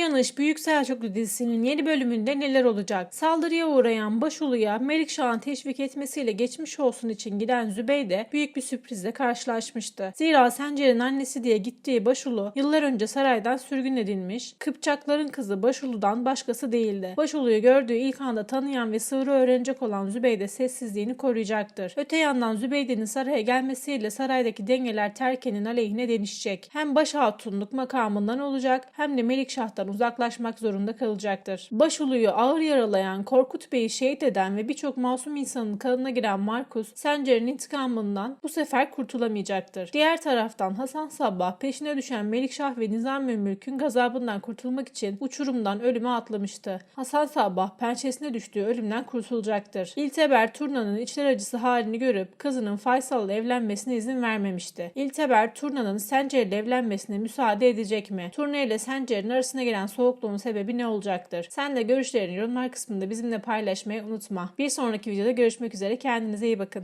Uyanış Büyük Selçuklu dizisinin yeni bölümünde neler olacak? Saldırıya uğrayan Başulu'ya Melikşah'ın teşvik etmesiyle geçmiş olsun için giden Zübeyde büyük bir sürprizle karşılaşmıştı. Zira Sencer'in annesi diye gittiği Başulu yıllar önce saraydan sürgün edilmiş, Kıpçakların kızı Başulu'dan başkası değildi. Başulu'yu gördüğü ilk anda tanıyan ve sığırı öğrenecek olan Zübeyde sessizliğini koruyacaktır. Öte yandan Zübeyde'nin saraya gelmesiyle saraydaki dengeler Terke'nin aleyhine denişecek. Hem baş hatunluk makamından olacak hem de Melikşah'tan uzaklaşmak zorunda kalacaktır. Başulu'yu ağır yaralayan, Korkut Bey'i şehit eden ve birçok masum insanın kanına giren Markus, Sencer'in intikamından bu sefer kurtulamayacaktır. Diğer taraftan Hasan Sabbah peşine düşen Melikşah ve Mülk'ün gazabından kurtulmak için uçurumdan ölüme atlamıştı. Hasan Sabbah pençesine düştüğü ölümden kurtulacaktır. İlteber Turna'nın içler acısı halini görüp kızının Faysal'la evlenmesine izin vermemişti. İlteber Turna'nın Sencer ile evlenmesine müsaade edecek mi? Turna ile Sencer'in arasına gelen soğukluğun sebebi ne olacaktır? Sen de görüşlerini yorumlar kısmında bizimle paylaşmayı unutma. Bir sonraki videoda görüşmek üzere. Kendinize iyi bakın.